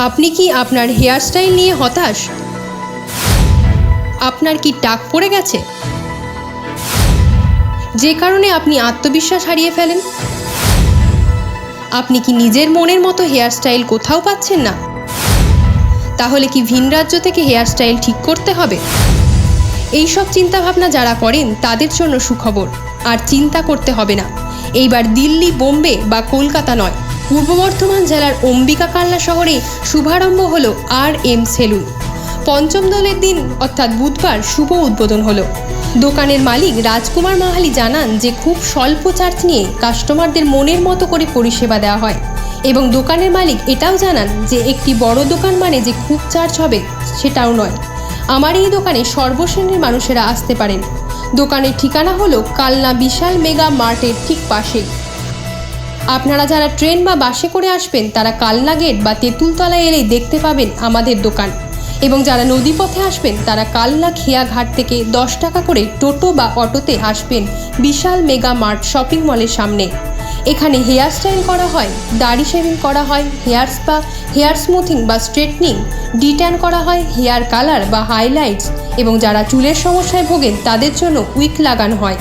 আপনি কি আপনার হেয়ারস্টাইল নিয়ে হতাশ? আপনার কি টাক পড়ে গেছে? যে কারণে আপনি আত্মবিশ্বাস হারিয়ে ফেলেন? আপনি কি নিজের মনের মতো হেয়ারস্টাইল কোথাও পাচ্ছেন না? তাহলে কি ভিন রাজ্য থেকে হেয়ারস্টাইল ঠিক করতে হবে? এই সব চিন্তাভাবনা যারা করেন, তাদের জন্য সুখবর। আর চিন্তা করতে হবে না। এইবার দিল্লি, বোম্বে বা কলকাতা নয়। পূর্ব বর্ধমান জেলার অম্বিকা কাল্লা শহরে শুভারম্ভ হল আর এম সেলুন। পঞ্চম দলের দিন, অর্থাৎ বুধবার, শুভ উদ্বোধন হলো। দোকানের মালিক রাজকুমার মাহালি জানান যে, খুব স্বল্প চার্জ নিয়ে কাস্টমারদের মনের মতো করে পরিষেবা দেওয়া হয় এবং দোকানের মালিক এটাও জানান যে, একটি বড় দোকান মানে যে খুব চার্জ হবে সেটাও নয়। আমার এই দোকানে সর্বশ্রেণীর মানুষেরা আসতে পারেন। দোকানের ঠিকানা হলো কালনা বিশাল মেগা মার্টের ঠিক পাশে। আপনারা যারা ট্রেন বা বাসে করে আসবেন, তারা কালনা গেট বা তেঁতুলতলায় এলেই দেখতে পাবেন আমাদের দোকান। এবং যারা নদীপথে আসবেন, তারা কালনা খেয়া ঘাট থেকে দশ টাকা করে টোটো বা অটোতে আসবেন বিশাল মেগা মার্ট শপিং মলের সামনে। এখানে হেয়ার স্টাইল করা হয়, দাড়ি শেভিং করা হয়, হেয়ার স্পা, হেয়ার স্মুথিং বা স্ট্রেটনিং, ডিট্যান করা হয়, হেয়ার কালার বা হাইলাইটস। এবং যারা চুলের সমস্যায় ভোগেন, তাদের জন্য উইক লাগানো হয়।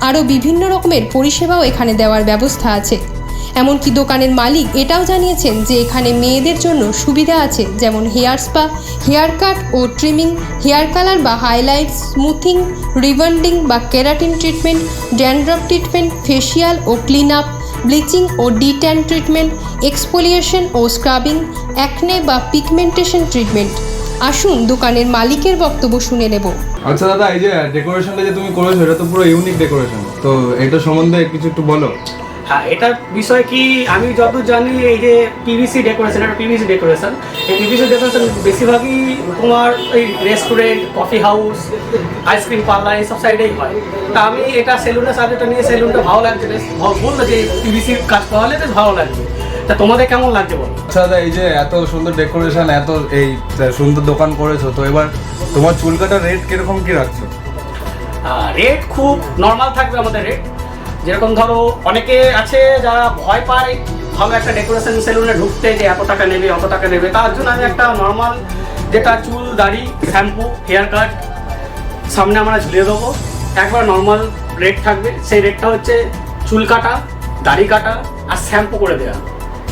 আরও বিভিন্ন রকমের পরিষেবাও এখানে দেওয়ার ব্যবস্থা আছে। এমনকি দোকানের মালিক এটাও জানিয়েছেন যে এখানে মেয়েদের জন্য সুবিধা আছে, যেমন হেয়ার স্পা, হেয়ার কাট ও ট্রিমিং, হেয়ার কালার বা হাইলাইট, স্মুথিং, রিবন্ডিং বা keratin treatment, dandruff treatment, facial ও ক্লিন আপ, ব্লিচিং ও ডিট্যান ট্রিটমেন্ট, এক্সফোলিয়েশন ও স্ক্রাবিং, অ্যাকনে বা পিগমেন্টেশন ট্রিটমেন্ট। আসুন দোকানের মালিকের বক্তব্য শুনে নেব। আচ্ছা দাদা, এই যে ডেকোরেশনটা যে তুমি করেছ, এটা তো পুরো ইউনিক ডেকোরেশন তো এটা সম্বন্ধে কিছু একটু বলো। এটার বিষয় কি আমি যতদূর জানি এই যে পিভিসি ডেকোরেশন এটা পিভিসি ডেকোরেশন এই পিভিসি ডেকোরেশন বেশিরভাগই তোমার এই restaurant coffee house ice cream parlour এইসব সাইডেই হয়। তা আমি এটা সেলুনের সাবজেক্টটা নিয়ে সেলুনটা ভালো লাগছে বেশ বলল যে পিভিসির কাজ করালে বেশ ভালো লাগছে তা তোমাদের কেমন লাগছে বলো? আচ্ছা দাদা এই যে এত সুন্দর ডেকোরেশন এত এই সুন্দর দোকান করেছ তো এবার তোমার চুল কাটার রেট কীরকম কি রাখছো? রেট খুব নর্মাল থাকবে আমাদের রেট যেরকম ধরো, অনেকে আছে যারা ভয় পায় ভালো একটা ডেকোরেশন সেলুনে ঢুকতে যে এত টাকা নেবে, অত টাকা নেবে। তার জন্য আমি একটা নর্মাল যেটা চুল, দাড়ি শ্যাম্পু হেয়ার কাট সামনে আমরা ঝুলিয়ে দেবো। একবার নর্মাল রেট থাকবে। সেই রেটটা হচ্ছে চুল কাটা, দাড়ি কাটা আর শ্যাম্পু করে দেওয়া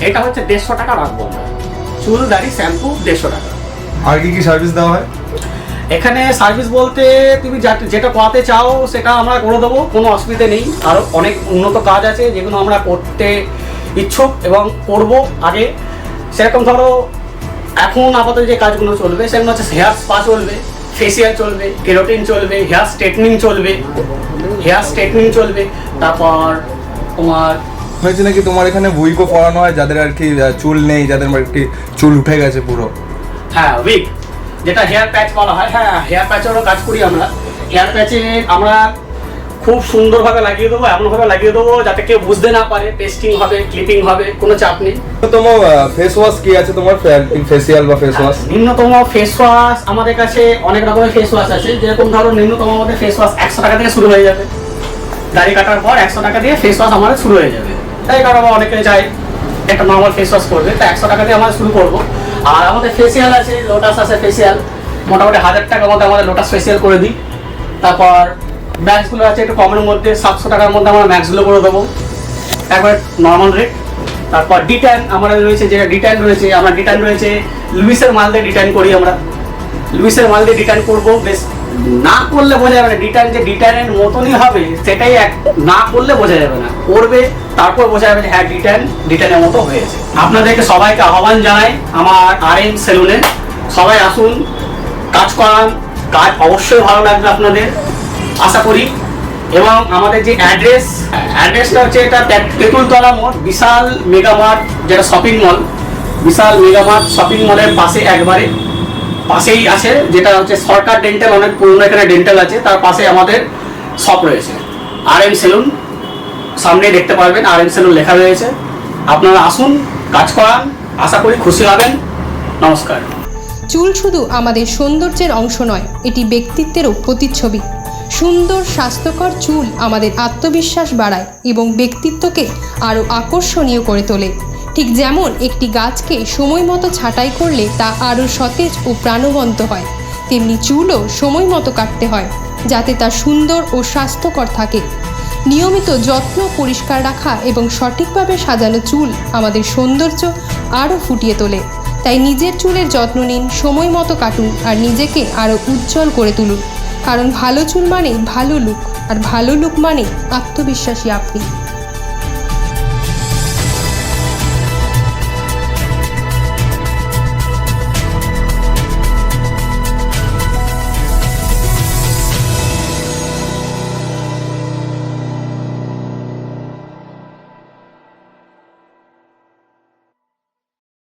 এটা হচ্ছে দেড়শো টাকা রাখব আমরা। চুল, দাড়ি শ্যাম্পু দেড়শো টাকা। আর কি কি সার্ভিস দেওয়া হয়? এখানে সার্ভিস বলতে তুমি যেটা করাতে চাও সেটা আমরা করে দেবো কোনো অসুবিধে নেই। আরও অনেক উন্নত কাজ আছে যেগুলো আমরা করতে ইচ্ছুক এবং করব আগে। সেরকম ধরো এখন আপাতত যে কাজগুলো চলবে সেগুলো হচ্ছে হেয়ার স্পা চলবে ফেসিয়াল চলবে কেরোটিন চলবে হেয়ার স্ট্রেটনিং চলবে হেয়ার স্ট্রেটনিং চলবে তারপর তোমার হয়েছে নাকি তোমার এখানে উইকও পড়ানো হয় যাদের আর কি চুল নেই যাদের আর কি চুল উঠে গেছে পুরো? হ্যাঁ উইক যেটা হেয়ার প্যাচ বলা হয় হ্যাঁ হেয়ার প্যাচেরও কাজ করি আমরা। হেয়ার প্যাচে আমরা খুব সুন্দরভাবে লাগিয়ে দেবো এমনভাবে লাগিয়ে দেবো যাতে কেউ বুঝতে না পারে পেস্টিং হবে ক্লিপিং হবে কোনো চাপ নেই। তোমার ফেস ওয়াশ কি আছে তোমার? ফেসিয়াল বা ফেস ওয়াশ নিম্নতম ফেস ওয়াশ আমাদের কাছে অনেক রকমের ফেস ওয়াশ আছে। যেরকম ধরো নিম্নতম আমাদের ফেস ওয়াশ একশো টাকা থেকে শুরু হয়ে যাবে। দাড়ি কাটার পর একশো টাকা দিয়ে ফেস ওয়াশ আমাদের শুরু হয়ে যাবে। তাই কারণ অনেকে চায় একটা নর্মাল ফেস ওয়াশ করবে। তো একশো টাকা দিয়ে আমরা শুরু করব। আর আমাদের ফেসিয়াল আছে লোটাস আছে ফেসিয়াল মোটামুটি হাজার টাকার মধ্যে আমাদের লোটাস ফেসিয়াল করে দিই। তারপর ম্যাক্সগুলো আছে একটু কমের মধ্যে, সাতশো টাকার মধ্যে আমরা ম্যাক্সগুলো করে দেবো। একবার নর্মাল রেট তারপর ডিটান আমাদের রয়েছে, যেটা ডিটান রয়েছে, আমরা ডিটান রয়েছে। লুইসের মাল দিয়ে ডিটান করি আমরা। লুইসের মাল দিয়ে ডিটান করব, বেশ না করলে বোঝা যাবে না। ডিটান যে ডিটানের মতনই হবে, সেটাই এক না করলে বোঝা যাবে না। করবে, তারপর বোঝা যাবে হ্যাঁ ডিটান ডিটানের মতো হয়েছে। আপনাদেরকে সবাইকে আহ্বান জানাই আমার আর এম সেলুনে সবাই আসুন, কাজ করান, কাজ অবশ্যই ভালো লাগবে আপনাদের, আশা করি। এবং আমাদের যে অ্যাড্রেস অ্যাড্রেসটা হচ্ছে এটা তেঁতুলতলা মোড়, বিশাল মেগামার্ট যেটা shopping mall Vishal Mega Mart shopping মলের পাশে একবারে। পাশেই আছে, যেটা হচ্ছে সরকার ডেন্টাল অনেক পুরনো এখানে ডেন্টাল আছে, তার পাশে আমাদের শপ রয়েছে। আর এম সেলুন সামনে দেখতে পারবেন আর এম সেলুন লেখা রয়েছে। আপনারা আসুন, কাজ করান, আশা করি খুশি হবেন। নমস্কার। চুল শুধু আমাদের সৌন্দর্যের অংশ নয়, এটি ব্যক্তিত্বেরও প্রতিচ্ছবি। সুন্দর, স্বাস্থ্যকর চুল আমাদের আত্মবিশ্বাস বাড়ায় এবং ব্যক্তিত্বকে আরও আকর্ষণীয় করে তোলে। ঠিক যেমন একটি গাছকে সময় মতো ছাঁটাই করলে তা আরও সতেজ ও প্রাণবন্ত হয়, তেমনি চুলও সময় মতো কাটতে হয়, যাতে তা সুন্দর ও স্বাস্থ্যকর থাকে। নিয়মিত যত্ন, পরিষ্কার রাখা এবং সঠিকভাবে সাজানো চুল আমাদের সৌন্দর্য আরও ফুটিয়ে তোলে। তাই নিজের চুলের যত্ন নিন, সময় মতো কাটুন আর নিজেকে আরও উজ্জ্বল করে তুলুন। কারণ ভালো চুল মানে ভালো লুক, আর ভালো লুক মানে আত্মবিশ্বাসী আপনি।